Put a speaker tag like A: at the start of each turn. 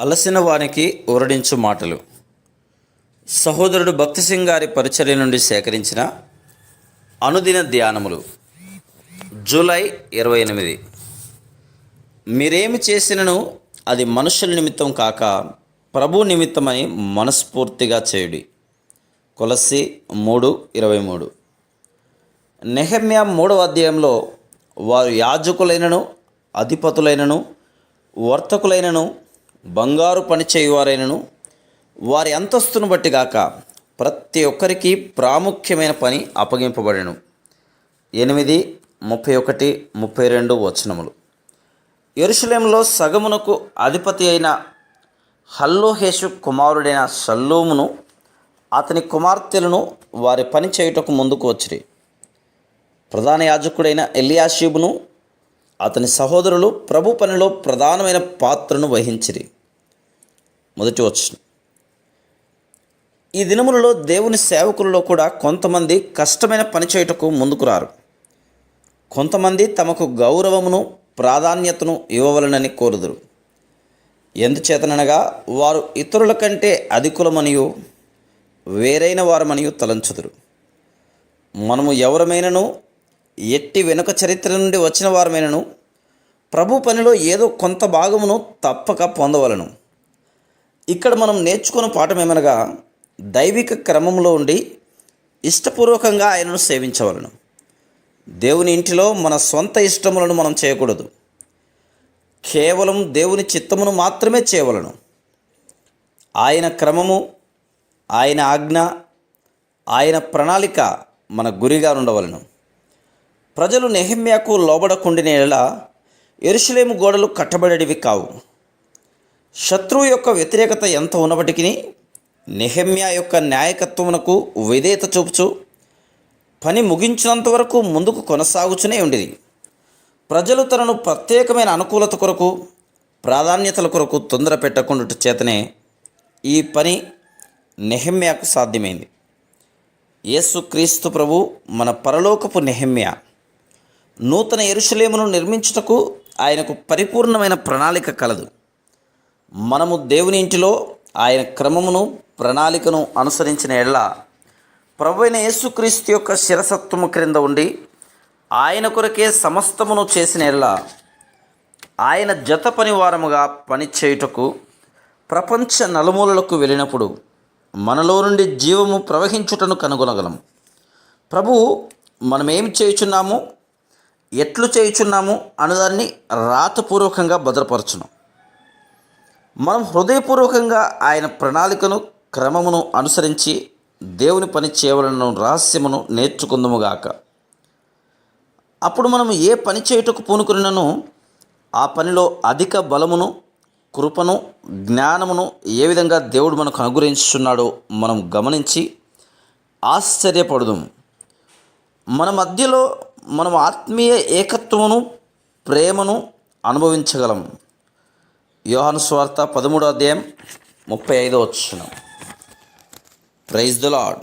A: అలసిన వానికి ఊరడించు మాటలు. సహోదరుడు భక్తి సింగ్ గారి పరిచర్య నుండి సేకరించిన అనుదిన ధ్యానములు. జూలై ఇరవై ఎనిమిది. మీరేమి చేసినను అది మనుషుల నిమిత్తం కాక ప్రభు నిమిత్తమని మనస్ఫూర్తిగా చేయుడి. కొలసి మూడు ఇరవై మూడు. నెహమ్యా మూడవ అధ్యాయంలో వారు యాజకులైనను అధిపతులైనను వర్తకులైనను బంగారు పని చేయువారైనను వారి అంతస్తును బట్టి గాక ప్రతి ఒక్కరికి ప్రాముఖ్యమైన పని అప్పగింపబడను. ఎనిమిది ముప్పై ఒకటి ముప్పై రెండు వచనములు. ఎరుషలేంలో సగమునకు అధిపతి అయిన హల్లోహేషు కుమారుడైన సల్లూమును అతని కుమార్తెలను వారి పని చేయుటకు ముందుకు వచ్చిరి. ప్రధాన యాజకుడైన ఎలియాషీబును అతని సహోదరులు ప్రభు పనిలో ప్రధానమైన పాత్రను వహించిరి. మొదటి వచ్చిన ఈ దినములలో దేవుని సేవకులలో కూడా కొంతమంది కష్టమైన పని చేయుటకు ముందుకు రారు. కొంతమంది తమకు గౌరవమును ప్రాధాన్యతను ఇవ్వవలనని కోరుదురు. ఎందుచేతననగా వారు ఇతరుల కంటే అధికులమనియు వేరైన వారమనియు తలంచుదురు. మనము ఎవరమైనను ఎట్టి వెనుక చరిత్ర నుండి వచ్చిన వారమైనను ప్రభు పనిలో ఏదో కొంత భాగమును తప్పక పొందవలను. ఇక్కడ మనం నేర్చుకున్న పాఠం ఏమనగా దైవిక క్రమంలో ఉండి ఇష్టపూర్వకంగా ఆయనను సేవించవలను. దేవుని ఇంటిలో మన సొంత ఇష్టములను మనం చేయకూడదు. కేవలం దేవుని చిత్తమును మాత్రమే చేయవలను. ఆయన క్రమము ఆయన ఆజ్ఞ ఆయన ప్రణాళిక మన గురిగా ఉండవలను. ప్రజలు నెహమ్యాకు లోబడకుండిన ఎలా ఎరుషులేము గోడలు కట్టబడేవి కావు. శత్రువు యొక్క వ్యతిరేకత ఎంత ఉన్నప్పటికీ నెహమ్యా యొక్క న్యాయకత్వమునకు విధేయత చూపుచు పని ముగించినంత వరకు ముందుకు కొనసాగుచునే ఉండేది ప్రజలు తనను ప్రత్యేకమైన అనుకూలత కొరకు ప్రాధాన్యతల కొరకు తొందర పెట్టకుండా చేతనే ఈ పని నెహమ్యాకు సాధ్యమైంది. యేసుక్రీస్తు ప్రభు మన పరలోకపు నెహమ్యా. నూతన ఎరుషలేమును నిర్మించుటకు ఆయనకు పరిపూర్ణమైన ప్రణాళిక కలదు. మనము దేవుని ఇంటిలో ఆయన క్రమమును ప్రణాళికను అనుసరించిన ఎడల ప్రభు అయిన యేసుక్రీస్తు యొక్క శిరసత్వము క్రింద ఉండి ఆయన కొరకే సమస్తమును చేసిన ఎడల ఆయన జత పనివారముగా పనిచేయుటకు ప్రపంచ నలుమూలలకు వెళ్ళినప్పుడు మనలో నుండి జీవము ప్రవహించుటను కనుగొనగలం ప్రభు మనం ఏమి చేయుచున్నాము? ఎట్లు చేయుచున్నాము అనుదాన్ని రాతపూర్వకంగా భద్రపరచును. మనం హృదయపూర్వకంగా ఆయన ప్రణాళికను క్రమమును అనుసరించి దేవుని పని చేయవలన రహస్యమును నేర్చుకుందముగాక. అప్పుడు మనం ఏ పని చేయుటకు పూనుకున్నను ఆ పనిలో అధిక బలమును కృపను జ్ఞానమును ఏ విధంగా దేవుడు మనకు అనుగ్రహించున్నాడో మనం గమనించి ఆశ్చర్యపడదాం మన మధ్యలో మనం ఆత్మీయ ఏకత్వమును ప్రేమను అనుభవించగలం. యోహాను స్వార్త పదమూడో అధ్యాయం ముప్పై ఐదో వచ్చిన ప్రైజ్ ద లాడ్